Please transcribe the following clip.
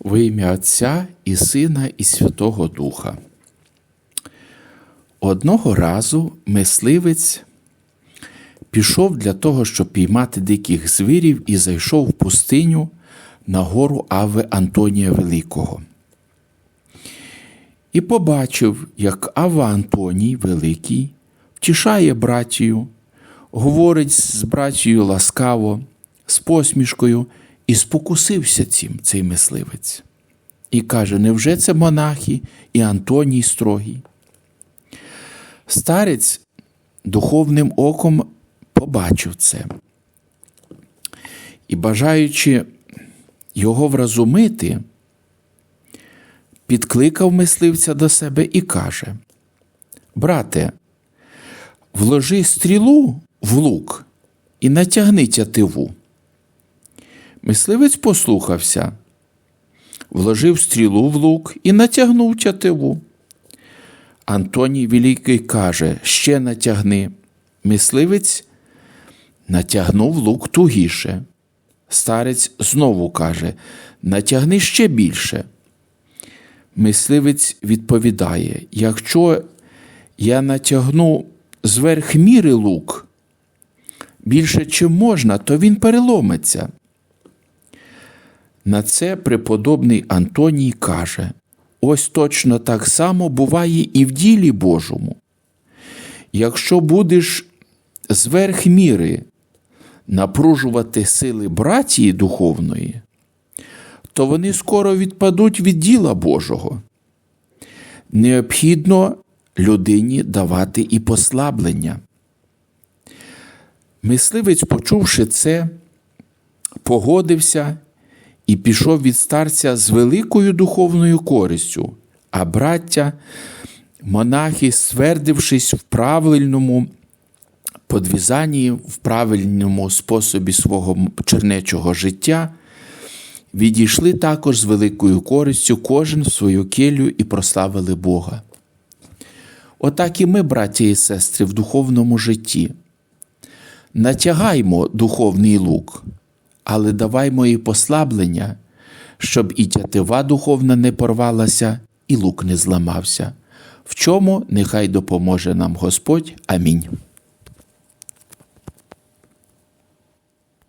Во ім'я Отця і Сина, і Святого Духа. Одного разу мисливець пішов для того, щоб піймати диких звірів, і зайшов в пустиню на гору Ави Антонія Великого. І побачив, як Ава Антоній Великий втішає братію, говорить з братією ласкаво, з посмішкою, і спокусився цим цей мисливець. І каже: Невже це монахи і Антоній строгий? Старець духовним оком побачив це. І, бажаючи його вразумити, підкликав мисливця до себе і каже: Брате, вложи стрілу в лук і натягни тятиву. Мисливець послухався, вложив стрілу в лук і натягнув тятиву. Антоній Великий каже: Ще натягни. Мисливець натягнув лук тугіше. Старець знову каже: Натягни ще більше. Мисливець відповідає: Якщо я натягну зверх міри лук більше, чим можна, то він переломиться. На це преподобний Антоній каже: ось точно так само буває і в ділі Божому. Якщо будеш зверх міри напружувати сили братії духовної, то вони скоро відпадуть від діла Божого. Необхідно людині давати і послаблення. Мисливець, почувши це, погодився і пішов від старця з великою духовною користю, а браття, монахи, ствердившись в правильному подвізанні, в правильному способі свого чернечого життя, відійшли також з великою користю кожен в свою келю і прославили Бога. Отак і ми, браті і сестри, в духовному житті. Натягаймо духовний лук, але давай мої послаблення, щоб і тятива духовна не порвалася, і лук не зламався. В чому нехай допоможе нам Господь. Амінь.